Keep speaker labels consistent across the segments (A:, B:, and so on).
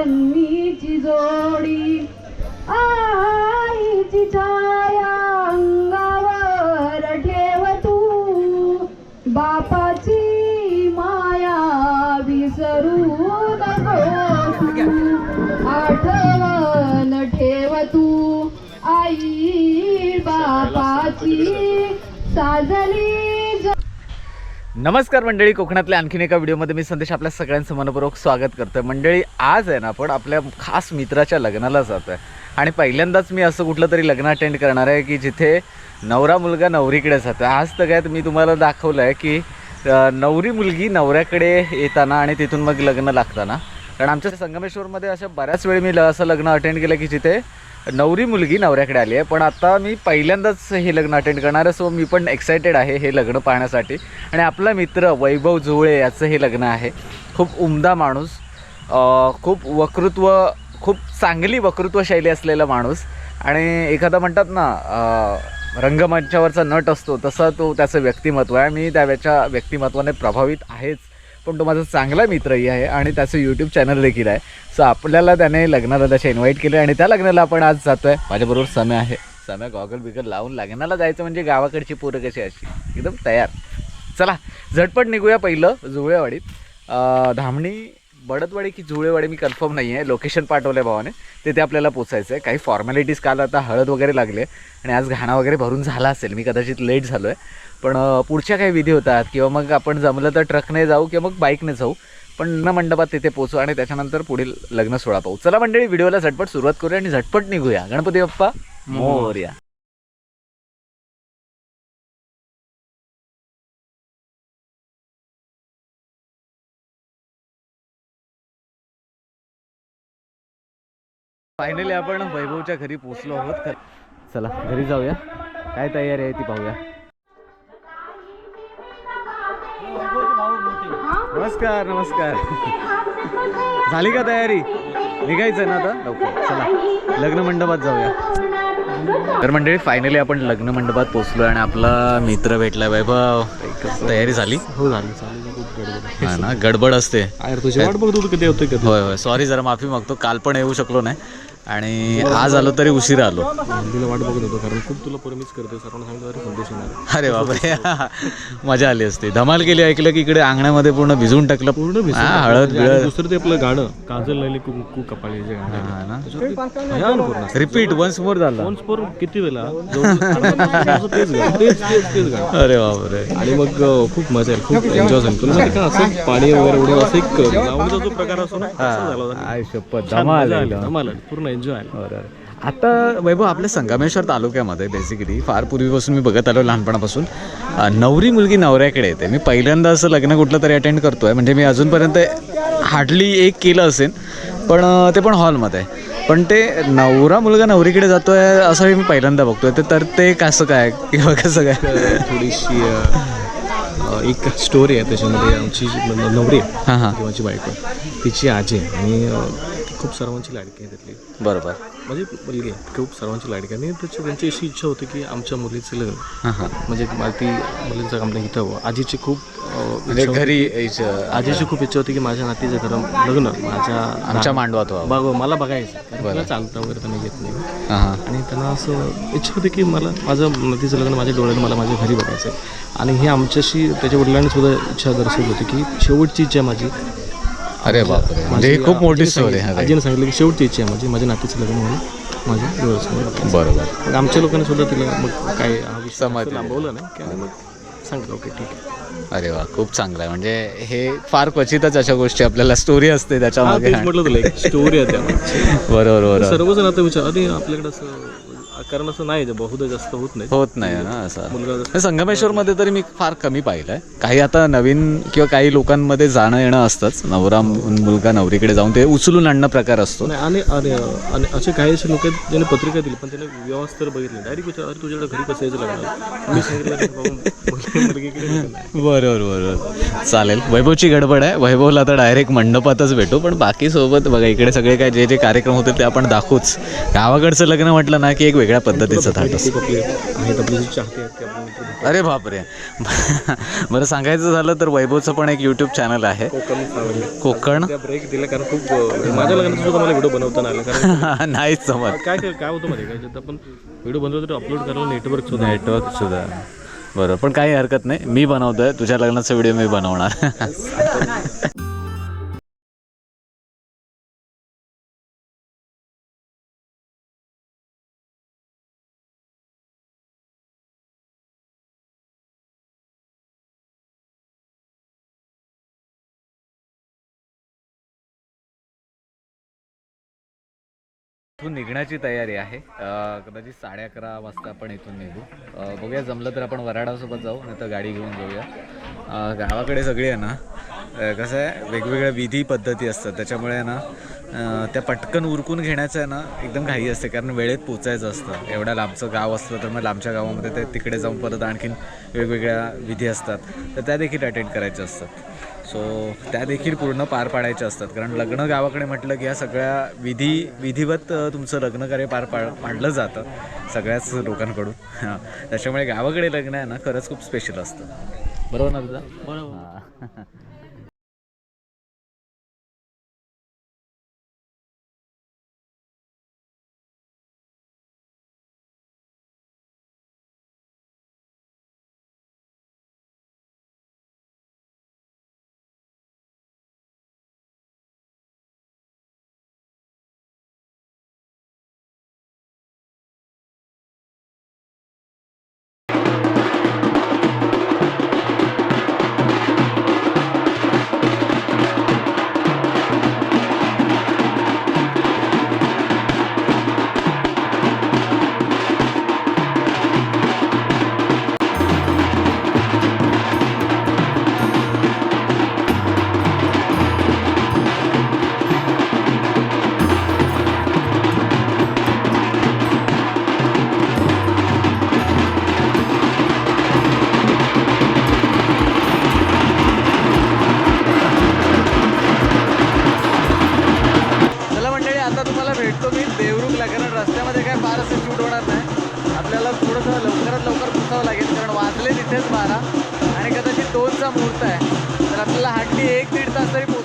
A: वन्नीची जोडी.
B: नमस्कार मंडळी कोकणातल्या आणखीन एका व्हिडिओमध्ये मी संदेश आपल्या सगळ्यांचं मनपूर्वक स्वागत करतोय. मंडळी आज आहे ना आपण आपल्या खास मित्राच्या लग्नाला जात आहे. आणि पहिल्यांदाच मी असं कुठलं तरी लग्न अटेंड करणार आहे की जिथे नवरा मुलगा नवरीकडे जातो आज तर काय मी तुम्हाला दाखवलं आहे की नवरी मुलगी नवऱ्याकडे येताना आणि तिथून मग लग्न लागताना. कारण आमच्या संगमेश्वरमध्ये अशा बऱ्याच वेळी मी ल- असं लग्न अटेंड केलं की जिथे नवरी मुलगी नवऱ्याकडे आली आहे पण आता मी पहिल्यांदाच हे लग्न अटेंड करणार आहे सो मी पण एक्सायटेड आहे हे लग्न पाहण्यासाठी. आणि आपला मित्र वैभव जुळे याचं हे लग्न आहे. खूप उमदा माणूस खूप वक्तृत्व खूप चांगली वक्तृत्व शैली असलेला माणूस. आणि एखादा म्हणतात ना रंगमंचावरचा नट असतो तसा तो त्याचं व्यक्तिमत्व आहे. मी त्याच्या व्यक्तिमत्वाने प्रभावित आहेच. पण तो माझा चांगला मित्रही आहे आणि त्याचं यूट्यूब चॅनल देखील आहे. सो आपल्याला त्याने लग्नाला त्याच्या इन्व्हाइट केलं आणि त्या लग्नाला आपण आज जातो आहे माझ्याबरोबर समय आहे. समय गॉगल बिगल लावून लग्नाला जायचं म्हणजे गावाकडची पोरं कशी अशी? एकदम तयार. चला झटपट निघूया पहिलं जुळेवाडीत धामणी बडदवाडी की जुळेवाडी मी कन्फर्म नाही आहे लोकेशन पाठवलं आहे भावाने. तिथे आपल्याला पोचायचं आहे काही फॉर्मॅलिटीज काल आता हळद वगैरे लागले. आणि आज घाणा वगैरे भरून झाला असेल. मी कदाचित लेट झालो आहे पण पुढच्या काही विधी होतात किंवा मग आपण जमलं तर ट्रकने जाऊ किंवा मग बाईकने जाऊ. पण न मंडपात तिथे पोचू आणि त्याच्यानंतर पुढील लग्न सोहळा पाहू. चला मंडळी व्हिडिओला झटपट सुरुवात करूया आणि झटपट निघूया. गणपती बाप्पा मोरया. फायनली आपण वैभवच्या घरी पोचलो आहोत. चला घरी जाऊया. काय तयारी आहे ती पाहूया. नमस्कार नमस्कार. झाली का तयारी? निघायचं ना आता? लवकर चला. लग्न मंडपात जाऊया. तर मंडळी फायनली आपण लग्न मंडपात पोचलो आणि आपला मित्र भेटला वैभव. तयारी झाली?
C: हो झालं
B: हा ना गडबड असते.
C: अरे तुझी वाट बघतो कधी होतं कधी?
B: होय होय. सॉरी जरा माफी मागतो. काल पण येऊ शकलो नाही. आणि आज आलो तरी उशिरा आलो.
C: तिला वाट बघत होतो कारण खूप तुला परमिस करते सर्वांना सांगितलं अरे संदेश येणार
B: अरे बापरे. मजा आली असते. धमाल केली ऐकलं की इकडे अंगणामध्ये पूर्ण भिजून टाकलं.
C: पूर्ण भिजून
B: हा. हळद बिळद.
C: दुसरं ते आपलं गाणं काजल लैली कुंकू कपाळी जे गाणं. आहे.
B: हा ना?
C: त्याच्यावरती भयान पूर्ण.
B: रिपीट वन्स मोर झाला.
C: फोन स्पोर किती वेळा? जवळजवळ तेच गाणं तेच तेच तेच गाणं.
B: अरे बापरे.
C: आणि मग अं, खूप मजा येईल खूप एन्जॉय झाली. तुला माहिती का असं पाणी वगैरे उडून असं एक लावणीचा जो प्रकार असतो ना तसा झाला होता.
B: आय शपथ
C: छान
B: धमाल
C: मजा आली
B: एकदम.
C: धमाल आली. पूर्ण एन्जॉय आला
B: बरं, बरं. आता वैभव आपल्या संगमेश्वर तालुक्यामध्ये बेसिकली फार पूर्वीपासून मी बघत आलो लहानपणापासून. नवरी मुलगी नवऱ्याकडे येते. मी पहिल्यांदा असं लग्न कुठलं तरी अटेंड करतोय. म्हणजे मी अजूनपर्यंत हार्डली एक केलं असेल पण ते पण हॉलमध्ये पण ते नवरा मुलगा नवरीकडे जातोय असं मी पहिल्यांदा बघतोय. ते तर ते कसं काय? किंवा कसं काय?
C: थोडीशी एक स्टोरी आहे त्याच्यामध्ये. आमची नवरी आहे
B: हां हां.
C: किंवाची बायको आहे, तिची आजी आहे. आणि खूप सर्वांची लाडकी आहे त्यातली.
B: बरोबर.
C: म्हणजे मुलगी आहे खूप सर्वांची लाडकी आहे. आणि त्याची त्यांची अशी इच्छा होती की आमच्या मुलीचं लग्न
B: हां हां.
C: म्हणजे मला ती मुलीचं आमच्या इथं हवं आजीची खूप अ,
B: म्हणजे
C: इच्छा
B: घरी यायचं,
C: आजीची खूप इच्छा होती की माझ्या नातीचं घर लग्न माझ्या
B: आमच्या मांडवात व्हावं.
C: बघ मला बघायचं. कारण तिला चालतं वगैरे त्यांना येत नाही.
B: हां हां.
C: आणि त्यांना असं इच्छा होती की मला माझं नदीचं लग्न माझ्या डोळ्यात मला माझ्या घरी बघायचं आहे आणि हे आमच्याशी त्याच्या वडिलांनी सुद्धा इच्छा दर्शवली होती की शेवटची इच्छा माझी
B: अरे बापरे म्हणजे ही खूप मोठी स्टोरी
C: सांगितलं- आजीने सांगितलं की शेवटची इच्छा आहे माझी माझ्या नातीचं लग्न म्हणून माझ्या डोळ्यासमोर.
B: बरोबर.
C: मग आमच्या लोकांनी सुद्धा तिला मग काय हा विषय
B: सहमती
C: असं लांबवलं नाही की आणि मग सांगितलं ओके ठीक आहे.
B: अरे वा खूप चांगलं आहे. म्हणजे हे फार क्वचितच अशा गोष्टी आपल्याला स्टोरी असते
C: हा
B: त्याच्यामागे
C: तेच म्हटलं तुला एक स्टोरी आहे त्यामध्ये
B: बरोबर बरोबर.
C: सर्वजण आता विचार अरे आपल्याकडे असं कारण असं नाही बहुधा जास्त होत नाही.
B: होत नाही ना असं.
C: मुलगा
B: संगमेश्वरमध्ये तरी मी फार कमी पाहिलं आहे काही आता नवीन किंवा काही लोकांमध्ये जाणं येणं असतंच. नवरा मु- मुलगा नवरीकडे जाऊन ते उचलून आणणं प्रकार असतो.
C: नाही आणि आणि असे काही असे लोक आहेत ज्याने पत्रिका दिली पण त्याने व्यवस्था बघितली. डायरेक्ट विचार अरे तुझ्याकडे घरी कसं यायचं लागणार? मी सांगितलं "अरे बाबा, मुलगी- मुलगीकडे लग्न आहे."
B: बरोबर बरोबर. चालेल. वैभवची गडबड आहे. वैभवला तर डायरेक्ट मंडपातच भेटू पण बाकी सोबत बघा इकडे सगळे काय जे जे कार्यक्रम होते ते आपण दाखवूच. गावाकडचं लग्न म्हटलं ना की एक वेगळ्या पद्धतीचं थाट असतं. अरे बापरे. बरं सांगायचं झालं तर वैभवचं पण एक यूट्यूब चॅनल आहे.
C: कोकण ब्रेक दिला कारण खूप माझ्या लग्नात सुद्धा मला व्हिडिओ बनवता नाही आला. कारण
B: नाहीच समज
C: काय काय होतं काय ज्यात आपण व्हिडिओ बनवतो तर अपलोड करायला नेटवर्क सुद्धा.
B: नेटवर्क सुद्धा. बरं पण काही हरकत नाही. मी बनवतोय. तुझ्या लग्नाचा व्हिडिओ मी बनवणार. इथून निघण्याची तयारी आहे. कदाचित साडे अकरा वाजता आपण इथून निघू. बघूया जमलं तर आपण वराडासोबत जाऊ नाही तर गाडी घेऊन जाऊया. गावाकडे सगळी आहे ना. कसं आहे वेगवेगळ्या विधी पद्धती असतात. त्याच्यामुळे ना त्या पटकन उरकून घेण्याचं आहे ना एकदम घाई असते. कारण वेळेत पोचायचं असतं. एवढ्या लांबचं गाव असलं तर मग लांबच्या गावामध्ये ते तिकडे जाऊन परत आणखीन वेगवेगळ्या विधी असतात. तर त्या देखील अटेंड करायच्या असतात. सो त्या देखील पूर्ण पार पाडायच्या असतात. कारण लग्न गावाकडे म्हटलं की या सगळ्या विधी विधिवत तुमचं लग्नकार्य पार पाड पाडलं जातं सगळ्याच लोकांकडून. हां. त्याच्यामुळे गावाकडे लग्न आहे ना खरंच खूप स्पेशल असतं. बरोबर ना तुझा बरोबर. एक दीड तास तरी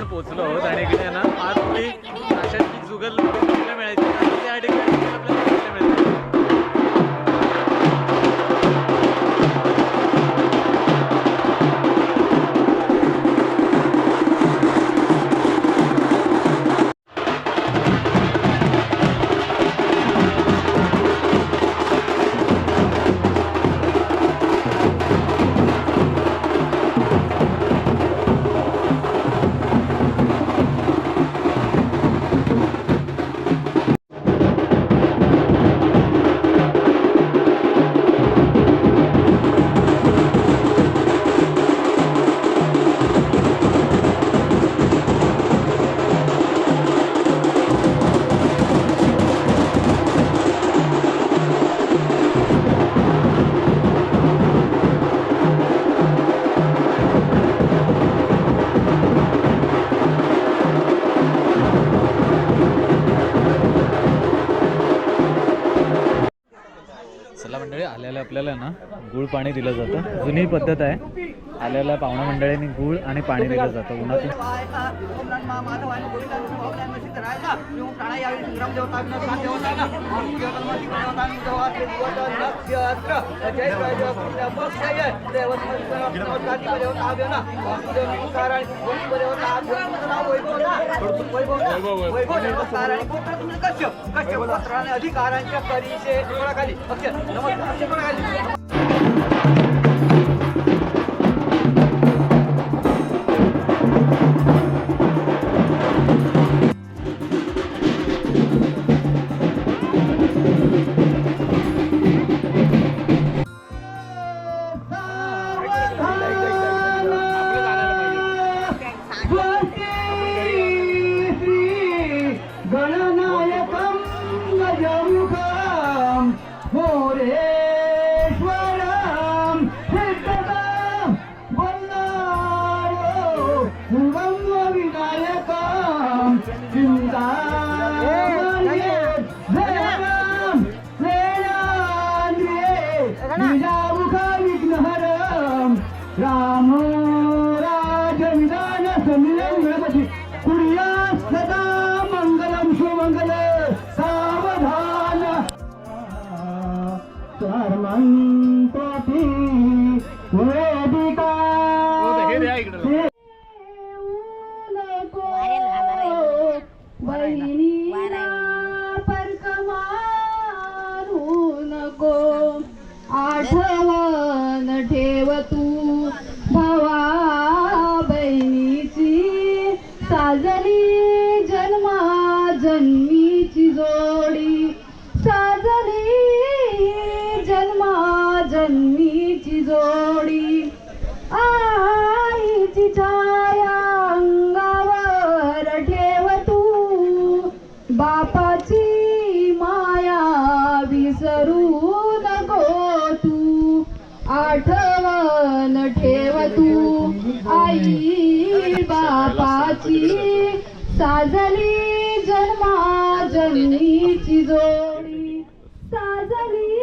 B: आपण पोहोचलो. गुळ पाणी दिलं जातं. जुनी पद्धत आहे. आलेल्या पाहुणा मंडळींनी गुळ आणि पाणी दिलं जातं. उन्हातून
D: अधिकारांच्या परिचय खाली नमस्कार
A: जोडी साजली. जन्मा जन्मीची जोडी. आईची छाया अंगावर ठेव तू. बापाची माया विसरू नको तू. आठवण ठेव तू. आई बापाची साजली जन्मा जन्मीची जोडी साजली.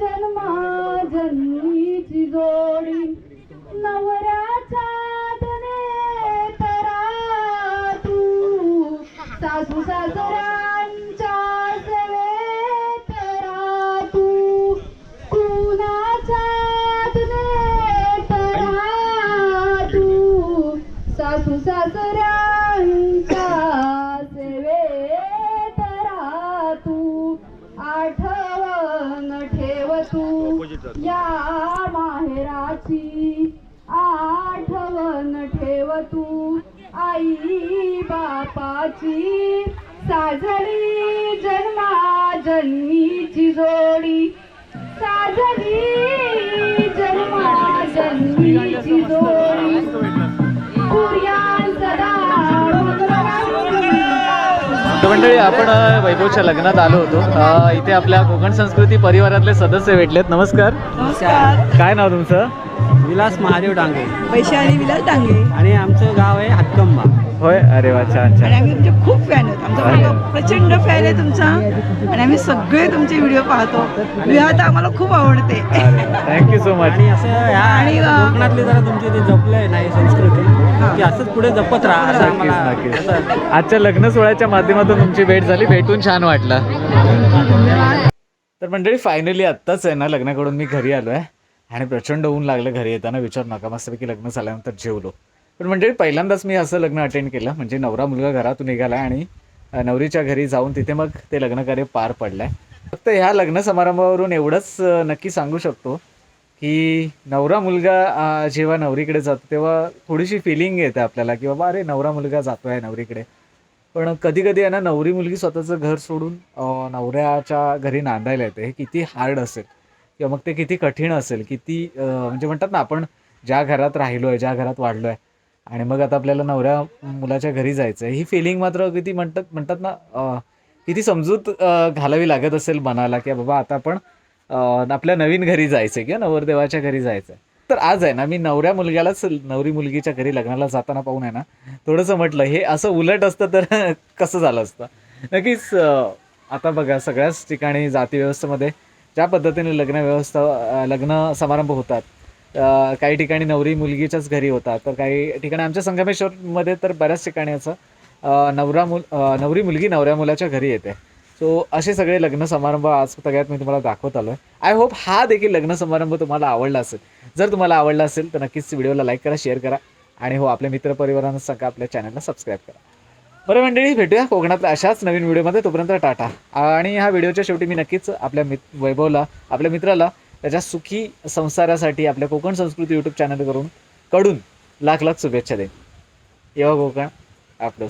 A: जन्मा जन्मीची जोडी. नवऱ्याच्या तरा तू. सासू सासऱ्यांच्या सेवेत तरा तू. कुणाच्या तरा तू. सासू सासऱ्या बापाची साजली जन्मा जन्मीची जोडी. साजली जन्मा जन्मीची जोडी
B: मंडळी आपण वैभवच्या लग्नात आलो होतो. इथे आपल्या कोकण संस्कृती परिवारातले सदस्य भेटलेत. नमस्कार.
E: नमस्कार.
B: काय नाव तुमचं?
E: विलास महादेव डांगे.
F: वैशाली विलास डांगे.
E: आणि आमचं गाव आहे हातकंबा
B: होय? अरे वा छान
F: आणि
B: छान
F: आम्ही तुमचे खूप फॅन आहेत. आमचा मुलगा प्रचंड फॅन आहे तुमचा. आणि आम्ही सगळे तुमचे व्हिडिओ पाहतो. विवाह तर आम्हाला खूप आवडते.
B: अरे थँक्यू सो मच
E: आणि असं ह्या
F: आणि, अं,
E: कोकणातली जरा तुमची ते जपलंय नाही संस्कृती की असंच पुढे जपत राहा असं
B: नक्कीच
E: आम्हाला
B: नक्कीच. आजच्या लग्न सोहळ्याच्या माध्यमातून तुमची भेट झाली. भेटून छान वाटला. तर मंडळी फायनली आत्ताच आहे ना लग्नाकडून मी घरी आलो आहे आणि प्रचंड ऊन लागलं घरी येताना. विचार नका मस्तपैकी लग्न झाल्यानंतर जेवलो. पण म्हणजे पहिल्यांदाच मी असं लग्न अटेंड केलं. म्हणजे नवरा मुलगा घरातून निघाला आणि नवरीच्या घरी जाऊन तिथे मग ते लग्नकार्य पार पडलंय. फक्त ह्या लग्न समारंभावरून एवढंच नक्की सांगू शकतो की नवरा मुलगा जेव्हा नवरीकडे जातो तेव्हा थोडीशी फिलिंग येते आपल्याला की बाबा अरे नवरा मुलगा जातो आहे नवरीकडे. पण कधी कधी आहे ना नवरी मुलगी स्वतःचं घर सोडून नवऱ्याच्या घरी नांदायला येते. हे किती हार्ड असेल. किंवा मग ते किती कठीण असेल. किती म्हणजे म्हणतात ना आपण ज्या घरात राहिलो आहे ज्या घरात वाढलो आहे आणि मग आता आपल्याला नवऱ्या मुलाच्या घरी जायचं आहे ही फिलिंग मात्र किती म्हणतात म्हणतात ना किती समजूत घालावी लागत असेल मनाला की बाबा आता आपण आपल्या नवीन घरी जायचं किंवा नवरदेवाच्या घरी जायचं आहे तर आज आहे ना मी नवऱ्या मुलग्यालाच नवरी मुलगीच्या घरी लग्नाला जाताना पाहून आहे ना थोडंसं म्हटलं हे असं उलट असतं तर कसं झालं असतं? नक्कीच आता बघा सगळ्याच ठिकाणी जाती व्यवस्थेमध्ये ज्या पद्धतीने लग्न व्यवस्था लग्न समारंभ होतात काही ठिकाणी नवरी मुलगीच्याच घरी होतात तर काही ठिकाणी आमच्या संगमेश्वरमध्ये तर बऱ्याच ठिकाणी असं नवरा मुल नवरी मुलगी नवऱ्या मुलाच्या घरी येते. सो असे सगळे लग्न समारंभ आज सगळ्यात मी तुम्हाला दाखवत आलो आहे आय होप हा देखील लग्न समारंभ तुम्हाला आवडला असेल. जर तुम्हाला आवडला असेल तर नक्कीच व्हिडिओला लाईक करा शेअर करा आणि हो आपल्या मित्रपरिवारांना सांगा आपल्या चॅनलला सबस्क्राईब करा. बरं मंडळी भेटूया कोकणातल्या अशाच नवीन व्हिडिओमध्ये. तोपर्यंत टाटा. आणि ह्या व्हिडिओच्या शेवटी मी नक्कीच आपल्या मित वैभवला आपल्या मित्राला त्याच्या सुखी संसारासाठी आपल्या कोकण संस्कृती यूट्यूब चॅनलकडून कडून लाख लाख शुभेच्छा देईन. येवा कोकण आपलं